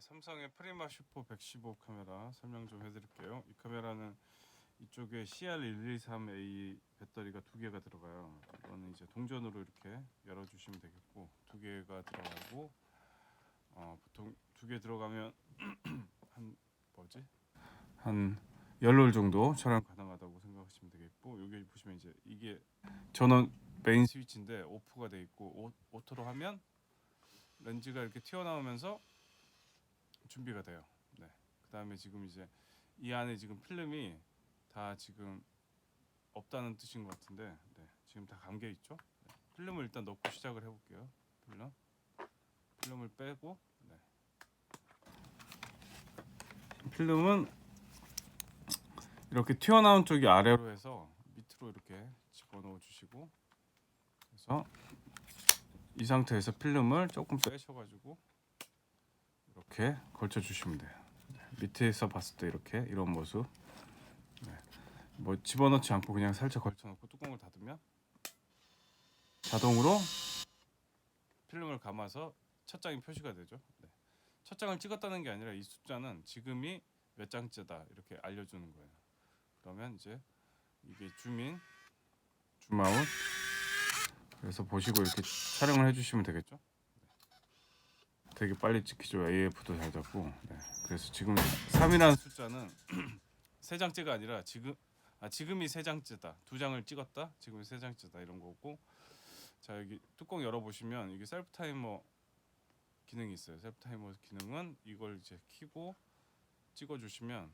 삼성의 프리마 슈퍼 115 카메라 설명 좀 해드릴게요. 이 카메라는 이쪽에 CR123A 배터리가 두 개가 들어가요. 이거는 이제 동전으로 이렇게 열어주시면 되겠고 두 개가 들어가고 어, 보통 두 개 들어가면 한 뭐지 한 열롤 정도 촬영 가능하다고 생각하시면 되겠고 여기 보시면 이제 이게 전원 메인 스위치인데 오프가 돼 있고 오, 오토로 하면 렌즈가 이렇게 튀어나오면서 준비가 돼요. 네. 그다음에 지금 이제 이 안에 지금 필름이 다 지금 없다는 뜻인 것 같은데 네. 지금 다 감겨 있죠. 네. 필름을 일단 넣고 시작을 해볼게요. 필름 필름을 빼고 네. 필름은 이렇게 튀어나온 쪽이 아래로 해서 밑으로 이렇게 집어넣어 주시고 그래서 이 상태에서 필름을 조금 빼셔가지고 이렇게 걸쳐 주시면 돼요. 네, 밑에서 봤을 때 이렇게 이런 모습. 네, 뭐 집어넣지 않고 그냥 살짝 걸쳐놓고 뚜껑을 닫으면 자동으로 필름을 감아서 첫 장이 표시가 되죠. 네. 첫 장을 찍었다는 게 아니라 이 숫자는 지금이 몇 장째다 이렇게 알려주는 거예요. 그러면 이제 이게 줌인, 줌아웃. 그래서 보시고 이렇게 촬영을 해주시면 되겠죠. 되게 빨리 찍히죠. AF도 잘 잡고. 네. 그래서 지금 3이라는 숫자는 세 장째가 아니라 지금 아 지금이 세 장째다. 두 장을 찍었다. 지금이 세 장째다 이런 거고. 자 여기 뚜껑 열어 보시면 이게 셀프 타이머 기능이 있어요. 셀프 타이머 기능은 이걸 이제 키고 찍어 주시면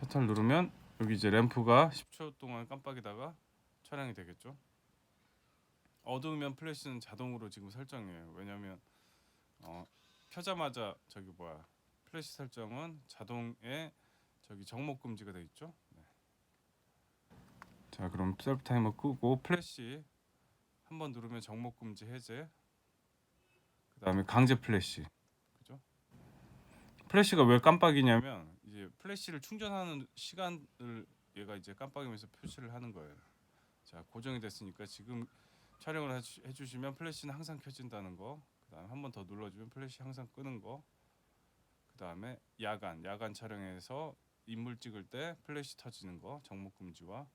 셔터를 누르면 여기 이제 램프가 10초 동안 깜빡이다가 촬영이 되겠죠. 어두우면 플래시는 자동으로 지금 설정이에요. 왜냐면 어, 켜자마자 저기 뭐야 플래시 설정은 자동에 저기 정목 금지가 돼 있죠. 네. 자 그럼 셀프 타이머 끄고 플래시 한번 누르면 정목 금지 해제. 그다음에 강제 플래시. 그죠? 플래시가 왜 깜빡이냐면 이제 플래시를 충전하는 시간을 얘가 이제 깜빡이면서 표시를 하는 거예요. 자 고정이 됐으니까 지금 촬영을 해주, 해주시면 플래시는 항상 켜진다는 거. 그다음 한번 더 눌러주면 플래시 항상 끄는 거. 그다음에 야간 야간 촬영에서 인물 찍을 때 플래시 터지는 거 정목 금지와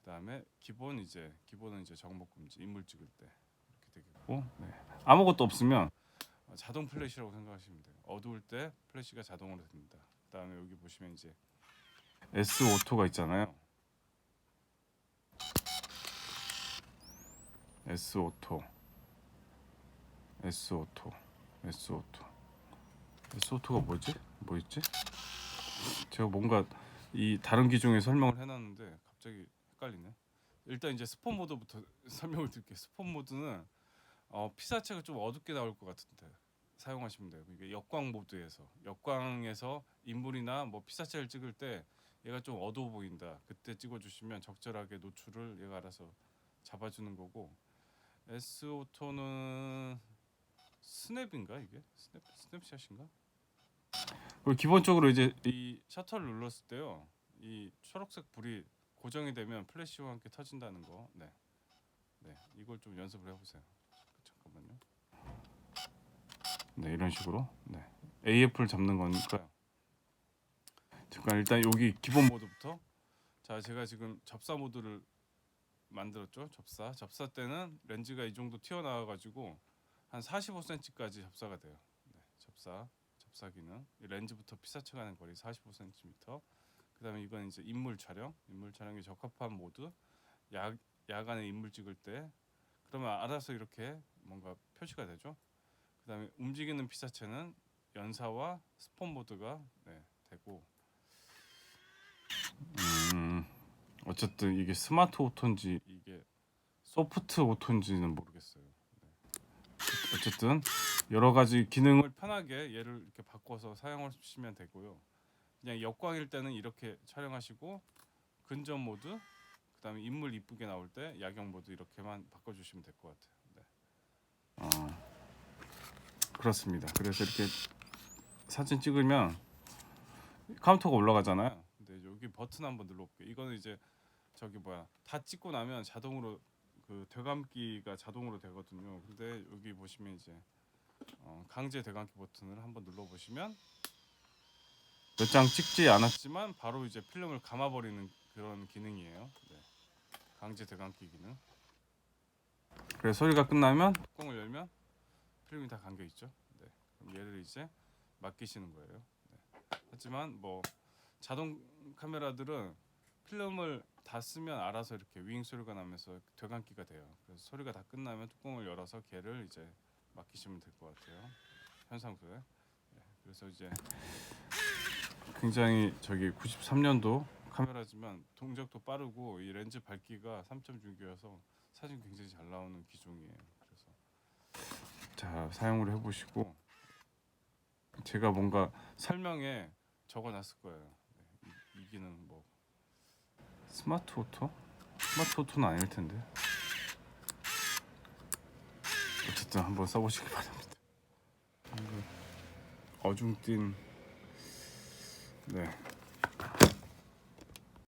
그다음에 기본 이제 기본은 이제 정목 금지 인물 찍을 때 이렇게 되겠고 네. 아무것도 없으면 어, 자동 플래시라고 생각하시면 돼요. 어두울 때 플래시가 자동으로 됩니다. 그다음에 여기 보시면 이제 S 오토가 있잖아요. S 오토 S 오토 S 오토 S 오토가 뭐지? 뭐 있지? 제가 뭔가 이 다른 기종에 설명을 해놨는데 갑자기 헷갈리네. 일단 이제 스폰 모드부터 설명을 드릴게요. 스폰 모드는 어, 피사체가 좀 어둡게 나올 것 같은데 사용하시면 돼요. 이게 역광 모드에서 역광에서 인물이나 뭐 피사체를 찍을 때 얘가 좀 어두워 보인다. 그때 찍어주시면 적절하게 노출을 얘가 알아서 잡아주는 거고 S 오토는 스냅인가 이게 스냅 스냅샷인가? 그리고 기본적으로 이제 이 셔터를 눌렀을 때요, 이 초록색 불이 고정이 되면 플래시와 함께 터진다는 거. 네, 네 이걸 좀 연습을 해보세요. 잠깐만요. 네 이런 식으로 네 AF를 잡는 거니까 잠깐 일단 여기 기본 모드부터 자 제가 지금 접사 모드를 만들었죠. 접사. 접사 때는 렌즈가 이 정도 튀어나와 가지고 한 45cm까지 접사가 돼요. 네, 접사 접사 기능. 이 렌즈부터 피사체 가는 거리 45cm 그다음에 이건 이제 인물 촬영. 인물 촬영에 적합한 모드. 야, 야간에 인물 찍을 때. 그러면 알아서 이렇게 뭔가 표시가 되죠. 그다음에 움직이는 피사체는 연사와 스폰 모드가 네, 되고. 음, 어쨌든 이게 스마트 오토인지 이게 소프트 오토인지는 모르겠어요. 네. 어쨌든 여러 가지 기능을 편하게 얘를 이렇게 바꿔서 사용하시면 되고요. 그냥 역광일 때는 이렇게 촬영하시고 근접 모드, 그다음에 인물 이쁘게 나올 때 야경 모드 이렇게만 바꿔주시면 될 것 같아요. 네. 어, 그렇습니다. 그래서 이렇게 사진 찍으면 카운터가 올라가잖아요. 근데 여기 버튼 한번 눌러볼게요. 이거는 이제 저기 뭐야 다 찍고 나면 자동으로 그 되감기가 자동으로 되거든요. 근데 여기 보시면 이제 어, 강제 대감기 버튼을 한번 눌러 보시면 몇 장 찍지 않았지만 바로 이제 필름을 감아 버리는 그런 기능이에요. 네. 강제 대감기 기능. 그래서 소리가 끝나면 뚜껑을 열면 필름이 다 감겨 있죠. 네. 그럼 얘를 이제 맡기시는 거예요. 네. 하지만 뭐 자동 카메라들은 필름을 다 쓰면 알아서 이렇게 윙 소리가 나면서 되감기가 돼요. 그래서 소리가 다 끝나면 뚜껑을 열어서 걔를 이제 맡기시면 될 것 같아요. 현상소에. 네, 그래서 이제 굉장히 저기 93년도 카메라지만 동작도 빠르고 이 렌즈 밝기가 3.6이어서 사진 굉장히 잘 나오는 기종이에요. 그래서 자 사용을 해보시고 제가 뭔가 설명에 적어놨을 거예요. 네, 이, 이 기능 뭐 스마트 오토? 스마트 오토는 아닐 텐데. 어쨌든 한번 써보시기 바랍니다. 어중뛴 네